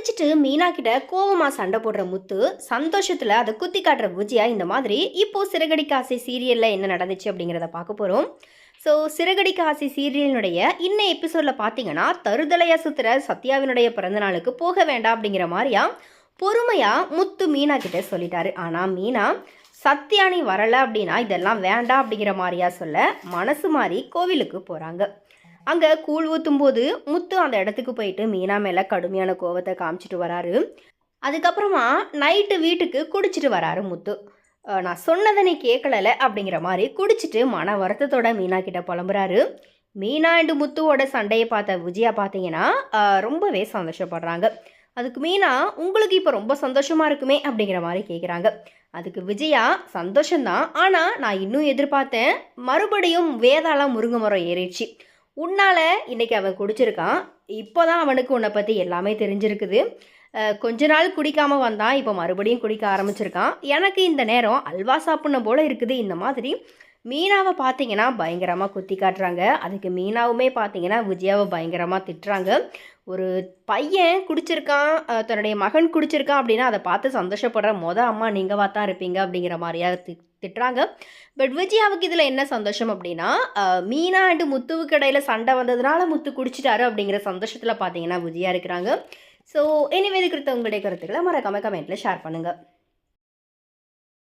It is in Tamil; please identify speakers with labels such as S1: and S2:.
S1: குடிச்சிட்டு மீனா கிட்ட கோவமா சண்டை போடுற முத்து சந்தோஷத்துல அதை குத்தி காட்டுற விஜயா இந்த மாதிரி இப்போ சிறகடிக்க ஆசை சீரியல்ல என்ன நடந்துச்சு அப்படிங்கிறத பார்க்க போறோம். ஸோ சிறகடிக்க ஆசை சீரியலினுடைய இன்ன எபிசோட்ல பார்த்தீங்கன்னா தருதலையா சுத்துற சத்யாவினுடைய பிறந்த நாளுக்கு போக வேண்டாம் அப்படிங்கிற மாதிரியா பொறுமையா முத்து மீனா கிட்ட சொல்லிட்டாரு. ஆனா மீனா சத்யானி வரல அப்படின்னா இதெல்லாம் வேண்டாம் அப்படிங்கிற மாதிரியா சொல்ல மனசு மாறி கோவிலுக்கு போறாங்க. அங்கே கூழ் ஊற்றும் போது முத்து அந்த இடத்துக்கு போயிட்டு மீனா மேலே கடுமையான கோவத்தை காமிச்சிட்டு வராரு. அதுக்கப்புறமா நைட்டு வீட்டுக்கு குடிச்சிட்டு வராரு முத்து. நான் சொன்னதை நீ கேட்கலல? அப்படிங்கிற மாதிரி குடிச்சிட்டு மன வருத்தத்தோட மீனா கிட்ட புலம்புறாரு. மீனா அண்டு முத்துவோட சண்டையை பார்த்த விஜயா பார்த்தீங்கன்னா ரொம்பவே சந்தோஷப்படுறாங்க. அதுக்கு மீனா உங்களுக்கு இப்போ ரொம்ப சந்தோஷமா இருக்குமே? அப்படிங்கிற மாதிரி கேட்குறாங்க அதுக்கு விஜயா சந்தோஷம்தான். ஆனால் நான் இன்னும் எதிர்பார்த்தேன். மறுபடியும் வேதாளம் முருங்கை மரம் ஏறிடுச்சு. உன்னால் இன்றைக்கி அவன் குடிச்சிருக்கான். இப்போ தான் அவனுக்கு உன்னை பற்றி எல்லாமே தெரிஞ்சிருக்குது. கொஞ்ச நாள் குடிக்காமல் வந்தான் இப்போ மறுபடியும் குடிக்க ஆரம்பிச்சிருக்கான். எனக்கு இந்த நேரம் அல்வா சாப்பிட்ணும் போல் இருக்குது. இந்த மாதிரி மீனாவை பார்த்தீங்கன்னா பயங்கரமாக குத்தி காட்டுறாங்க. அதுக்கு மீனாவுமே பார்த்தீங்கன்னா விஜயாவை பயங்கரமாக திட்டுறாங்க. ஒரு பையன் குடிச்சிருக்கான் தன்னுடைய மகன் குடிச்சிருக்கான் அப்படின்னா அதை பார்த்து சந்தோஷப்படுற மொத அம்மா நீங்கவா தான் இருப்பீங்க அப்படிங்கிற மாதிரியா தி திட்டுறாங்க. பட் விஜயாவுக்கு இதில் என்ன சந்தோஷம் அப்படின்னா மீனா அண்டு முத்துவுக்கு இடையில் சண்டை வந்ததுனால முத்து குடிச்சிட்டாரு அப்படிங்கிற சந்தோஷத்தில் பார்த்தீங்கன்னா விஜயா இருக்கிறாங்க. ஸோ எனிவே இது குறித்த உங்களுடைய கருத்துக்களை மறக்காம கமெண்ட்டில் ஷேர் பண்ணுங்கள்